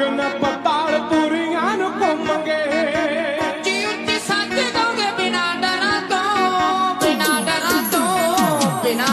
ਅਗਨ ਪਤਾਲ ਤੁਰੀਆਂ ਨੂੰ ਘੁੰਮਗੇ। ਜੀ ਉੱਚੀ ਸੱਚ ਗਾਉਂਗੇ ਬਿਨਾ ਡਰਾਂ ਤੋਂ, ਬਿਨਾ ਡਰਾਂ ਤੋਂ, ਬਿਨਾ